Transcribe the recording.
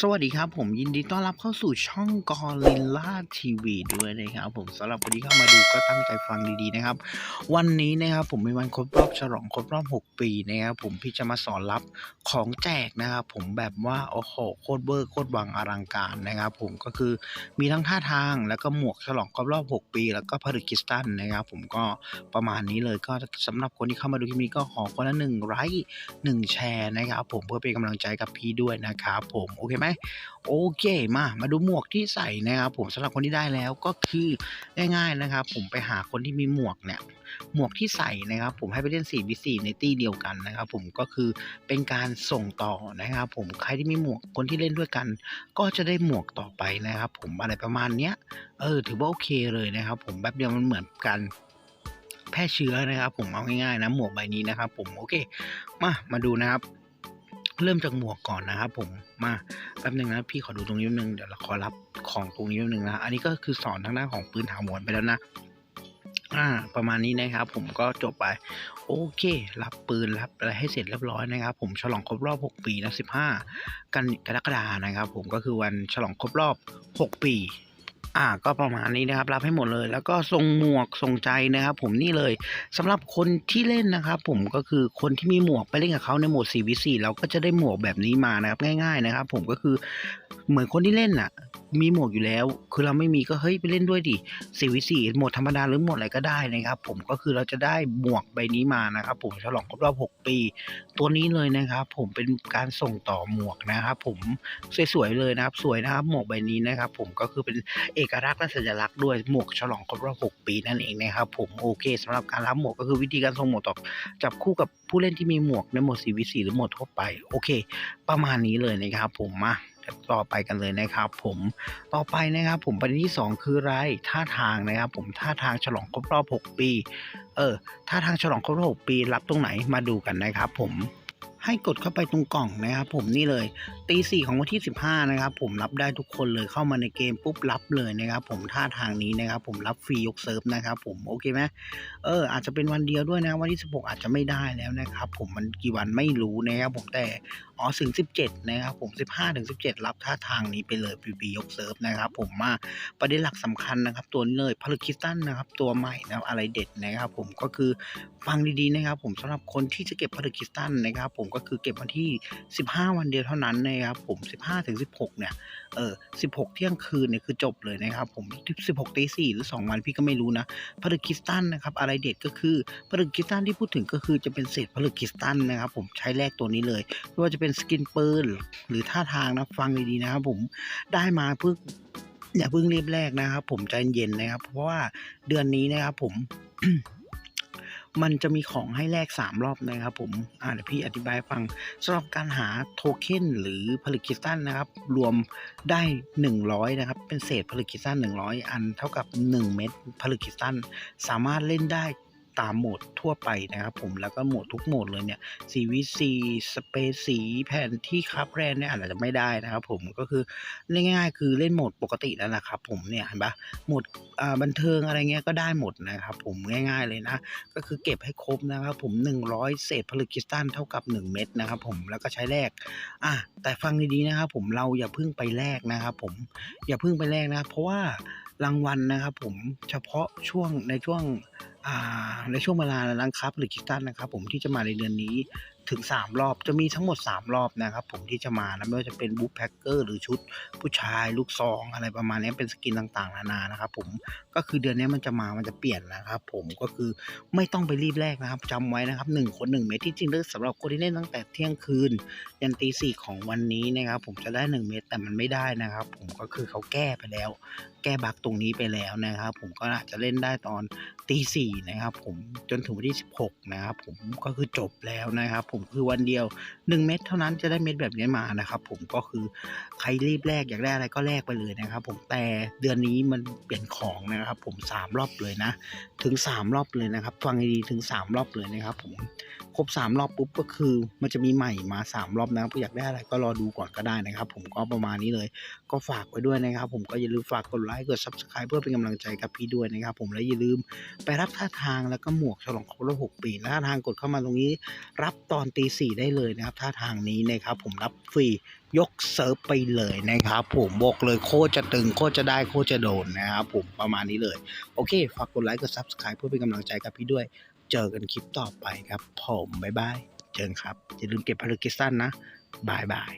สวัสดีครับ ผมยินดีต้อนรับเข้าสู่ช่องกอริลล่าทีวีด้วยนะครับ ผมสำหรับวันนี้เข้ามาดูก็ตั้งใจฟังดีๆนะครับ วันนี้นะครับผมเป็นวันครบรอบฉลองครบรอบ 6 ปีนะครับผมพี่จะมาสอนรับของแจกนะครับผมแบบว่าโอ้โหโคตรเบอร์โคตรวังอลังการนะครับ ผมก็คือมีทั้งท่าทางแล้วก็หมวกฉลองครบรอบ 6 ปี แล้วก็พาริกิสตันนะครับ ผมก็ประมาณนี้เลยก็สำหรับคนที่เข้ามาดูคลิปนี้ก็ขอคนละหนึ่งไลค์หนึ่งแชร์นะครับ ผมเพื่อเป็นกำลังใจกับพี่ด้วยนะครับ ผมโอเคไหมโอเคมามาดูหมวกที่ใส่นะครับ ผมสำหรับคนที่ได้แล้วก็คือง่ายๆนะครับ ผมไปหาคนที่มีหมวกเนี่ยหมวกที่ใส่นะครับ ผมให้ไปเล่น4 v 4ในตีเดียวกันนะครับ ผมก็คือเป็นการส่งต่อนะครับ ผมใครที่มีหมวกคนที่เล่นด้วยกัน ก็จะได้หมวกต่อไปนะครับ ผมอะไรประมาณเนี้ยเออถือว่าโอเคเลยนะครับ ผมแบบเดียวมันเหมือนกันแพร่เชื้อนะครับ ผมเอาง่ายๆนะหมวกใบนี้นะครับ ผมโอเค มามาดูนะครับ เริ่มจากหมวกก่อนนะครับผมมาแป๊บหนึงนะพี่ขอดูตรงนี้แป๊บนึงเดี๋ยวเราขอรับของตรงนี้แป๊บนึงนะอันนี้ก็คือสอนทางด้านของปืนถาวรไปแล้วนะอ่าประมาณนี้นะครับผมก็จบไป โอเค รับปืนรับอะไรให้เสร็จเรียบร้อยนะครับ ผมฉลองครบรอบ 6 ปีนะ15 กันกรกฎานะครับ ผมก็คือวันฉลองครบรอบ 6 ปี อ่าก็ประมาณนี้นะครับรับให้หมดเลย แล้วก็ทรงหมวกทรงใจนะครับผมนี่เลยสำหรับคนที่เล่นนะครับผมก็คือคนที่มีหมวกไปเล่นกับเขาในโหมด 4v4 เราก็จะได้หมวกแบบนี้มานะครับง่าย ๆนะครับ ผมก็คือเหมือนคนที่เล่นอะ มีหมวกอยู่แล้ว คือเราไม่มีก็เฮ้ยไปเล่นด้วยดิ 4v4 โหมดธรรมดาหรือโหมดอะไรก็ได้นะครับ ผมก็คือเราจะได้หมวกใบนี้มานะครับ ผมฉลองครบรอบ6ปี ตัวนี้เลยนะครับ ผมเป็นการส่งต่อหมวกนะครับ ผมสวยๆเลยนะครับ สวยนะครับหมวกใบนี้นะครับ ผมก็คือเป็นเอกลักษณ์และสัญลักษณ์ด้วยหมวกฉลองครบรอบ6ปีนั่นเองนะครับ ผมโอเคสำหรับการรับหมวกก็คือวิธีการส่งหมวกต่อจับคู่กับผู้เล่นที่มีหมวกในหมด 4v4 หรือหมดทั่วไป โอเค ประมาณนี้เลยนะครับ ผมมา ต่อไปกันเลยนะครับ ผมต่อไปนะครับ ผมประเด็นที่ 2 คืออะไรท่าทางนะครับ ผมท่าทางฉลองครบรอบ 6 ปี เออท่าทางฉลองครบรอบ 6 ปีรับตรงไหนมาดูกันนะครับ ผม ให้กดเข้าไปตรงกล่องนะครับ ผมนี่เลยตีสี่ของวันที่ 15 นะครับ ผมรับได้ทุกคนเลยเข้ามาในเกมปุ๊บรับเลยนะครับ ผมท่าทางนี้นะครับ ผมรับฟรียกเซิร์ฟนะครับ ผมโอเคไหมเอออาจจะเป็นวันเดียวด้วยนะวันที่ 16 อาจจะไม่ได้แล้วนะครับ ผมมันกี่วันไม่รู้นะครับ ผมแต่อ๋อถึง 17 นะครับผม 15ถึง17 รับท่าทางนี้ไปเลยฟรียกเซิร์ฟนะครับ ผมมาประเด็นหลักสำคัญนะครับ ตัวนี้เลยพาราคิสตันนะครับ ตัวใหม่นะครับอะไรเด็ดนะครับ ผมก็คือฟังดีๆนะครับ ผมสำหรับคนที่จะเก็บพาราคิสตันนะครับ ผมก็คือเก็บวันที่ 15 วันเดียวเท่านั้นนะครับผม 15ถึง16 เนี่ยเออ16 เที่ยงคืนเนี่ยคือจบเลยนะครับผม 16ตี4หรือ 2 วันพี่ก็ไม่รู้นะพาราคิสตันนะครับอะไรเด็ดก็คือพาราคิสตันที่พูดถึงก็คือจะเป็นเศษพาราคิสตันนะครับผมใช้แลกตัวนี้เลยไม่ว่าจะเป็นสกินปืนหรือท่าทางนะฟังดีๆนะครับผมได้มาเพื่ออย่าเพิ่งรีบแลกนะครับ ผมใจเย็นนะครับ เพราะว่าเดือนนี้นะครับผม มันจะมีของให้แลก3 รอบนะครับผมอ่าเดี๋ยวพี่อธิบายฟังสำหรับการหาโทเค็นหรือผลิตคริสตัลนะครับ รวมได้ 100 นะครับ เป็นเศษผลิตคริสตัล100 อันเท่ากับ 1 เม็ดผลิตคริสตัลสามารถเล่นได้ ตามโหมดทั่วไปนะครับผมแล้วก็โหมดทุกโหมดเลยเนี่ย CVC สเปซสีแผ่นที่คับแรนเนี่ยอาจจะไม่ได้นะครับผมก็คือง่ายๆคือเล่นโหมดปกติแล้วนะครับผมเนี่ยเห็นปะโหมดบันเทิงอะไรเงี้ยก็ได้หมดนะครับผมง่าย ๆเลยนะ ก็คือเก็บให้ครบนะครับผม 100 เศษผลึกคริสตัลเท่ากับ 1 เม็ดนะครับผมแล้วก็ใช้แลกอะแต่ฟังดีๆนะครับผมเราอย่าเพิ่งไปแลกนะครับผมอย่าเพิ่งไปแลกนะครับเพราะว่ารางวัลนะครับผมเฉพาะช่วงในช่วง ในช่วงเวลาร้านค้าผลึกคริสตัลนะครับ ผมที่จะมาในเดือนนี้ถึง 3 รอบจะมีทั้งหมด 3 รอบนะครับผมที่จะมานะไม่ว่าจะเป็นบุ๊คแพ็คเกอร์หรือชุดผู้ชายลูกซองอะไรประมาณนี้เป็นสกินต่างๆ นานานะครับผมก็คือเดือนนี้มันจะมามันจะเปลี่ยนนะครับผมก็คือไม่ต้องไปรีบแลกนะครับจำไว้นะครับหนึ่งคนหนึ่งเม็ดที่จริงแล้วสำหรับคนที่เล่นตั้งแต่เที่ยงคืน ยันตีสี่ของวันนี้นะครับผมจะได้หนึ่งเม็ดแต่มันไม่ได้นะครับ ผมก็คือเขาแก้ไปแล้ว แก้บักตรงนี้ไปแล้วนะครับผมก็อาจจะเล่นได้ตอนตีสี่นะครับผมจนถึงวันที่ 16 นะครับผมก็คือจบแล้วนะครับ ผมคือวันเดียว 1 เม็ดเท่านั้นจะได้เม็ดแบบนี้มานะครับ ผมก็คือใครรีบแลกอยากได้อะไรก็แลกไปเลยนะครับ ผมแต่เดือนนี้มันเปลี่ยนของนะครับ ผมสามรอบเลยนะ ถึง 3 รอบเลยนะครับฟังดีๆถึง 3 รอบเลยนะครับ ผมครบ 3 รอบปุ๊บก็คือมันจะมีใหม่มา 3 รอบนะครับอยากได้อะไรก็รอดูก่อนก็ได้นะครับ ผมก็ประมาณนี้เลย ก็ฝากไว้ด้วยนะครับ ผมก็อย่าลืมฝากกดไลค์กด subscribe เพื่อเป็นกำลังใจกับพี่ด้วยนะครับ ผมและอย่าลืมไปรับท่าทางแล้วก็หมวกฉลองครบรอบ6ปีท่าทางกดเข้ามาตรงนี้ รับตอนตีสี่ได้เลยนะครับถ้าทางนี้นะครับผมรับฟรียกเซิร์ฟไปเลยนะครับ ผมบอกเลยโคตรจะตึงโคตรจะได้โคตรจะโดนนะครับผมประมาณนี้เลย โอเคฝากกดไลค์กด Subscribe เพื่อเป็นกำลังใจกับพี่ด้วย เจอกันคลิปต่อไปครับผมบ๊ายบายเจอกันครับอย่าลืมเก็บภารกิจสั้นนะบายบาย